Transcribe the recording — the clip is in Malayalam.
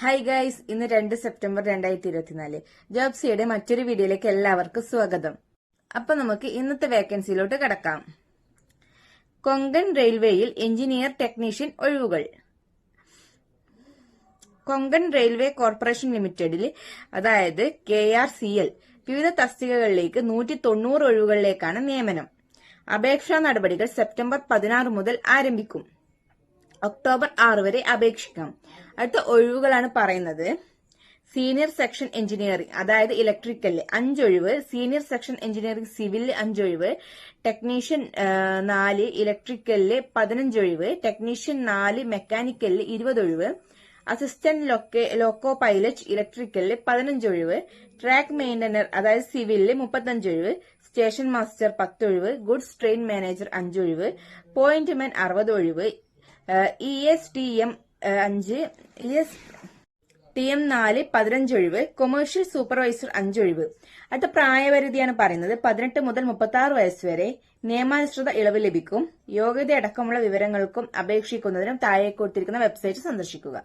ഹായ് ഗൈസ് ഇന്ന് രണ്ട് സെപ്റ്റംബർ രണ്ടായിരത്തി ഇരുപത്തിനാല് ജോബ്സിയുടെ മറ്റൊരു വീഡിയോയിലേക്ക് എല്ലാവർക്കും സ്വാഗതം. അപ്പൊ നമുക്ക് ഇന്നത്തെ വേക്കൻസിയിലോട്ട് കടക്കാം. കൊങ്കൺ റെയിൽവേയിൽ എഞ്ചിനീയർ ടെക്നീഷ്യൻ ഒഴിവുകൾ. കൊങ്കൺ റെയിൽവേ കോർപ്പറേഷൻ ലിമിറ്റഡിൽ അതായത് കെ ആർ സി എൽ വിവിധ തസ്തികകളിലേക്ക് നൂറ്റി തൊണ്ണൂറ് ഒഴിവുകളിലേക്കാണ് നിയമനം. അപേക്ഷാ നടപടികൾ സെപ്റ്റംബർ പതിനാറ് മുതൽ ആരംഭിക്കും. ഒക്ടോബർ ആറ് വരെ അപേക്ഷിക്കാം. അടുത്ത ഒഴിവുകളാണ് പറയുന്നത്. സീനിയർ സെക്ഷൻ എഞ്ചിനീയറിംഗ് അതായത് ഇലക്ട്രിക്കലിൽ അഞ്ചൊഴിവ് സീനിയർ സെക്ഷൻ എഞ്ചിനീയറിംഗ് സിവിലിൽ അഞ്ചൊഴിവ് ടെക്നീഷ്യൻ നാല്. ഇലക്ട്രിക്കലിൽ പതിനഞ്ചൊഴിവ് ടെക്നീഷ്യൻ നാല്. മെക്കാനിക്കലിൽ ഇരുപതൊഴിവ് അസിസ്റ്റന്റ് ലൊക്കെ ലോക്കോ പൈലറ്റ് ഇലക്ട്രിക്കലിൽ പതിനഞ്ചൊഴിവ് ട്രാക്ക് മെയിന്റനർ അതായത് സിവിലിൽ മുപ്പത്തഞ്ചൊഴിവ് സ്റ്റേഷൻ മാസ്റ്റർ പത്തൊഴിവ് ഗുഡ്സ് ട്രെയിൻ മാനേജർ അഞ്ചൊഴിവ് പോയിന്റ്മാൻ അറുപത് ഒഴിവ്. ഇ എസ് ടി എം അഞ്ച് ഇ എസ് ടി എം നാല് പതിനഞ്ചൊഴിവ് കൊമേഴ്ഷ്യൽ സൂപ്പർവൈസർ അഞ്ചൊഴിവ് അടുത്ത പ്രായപരിധിയാണ് പറയുന്നത്. പതിനെട്ട് മുതൽ മുപ്പത്തി ആറ് വയസ്സ് വരെ നിയമാനുസൃത ഇളവ് ലഭിക്കും. യോഗ്യത അടക്കമുള്ള വിവരങ്ങൾക്കും അപേക്ഷിക്കുന്നതിനും താഴെ കൊടുത്തിരിക്കുന്ന വെബ്സൈറ്റ് സന്ദർശിക്കുക.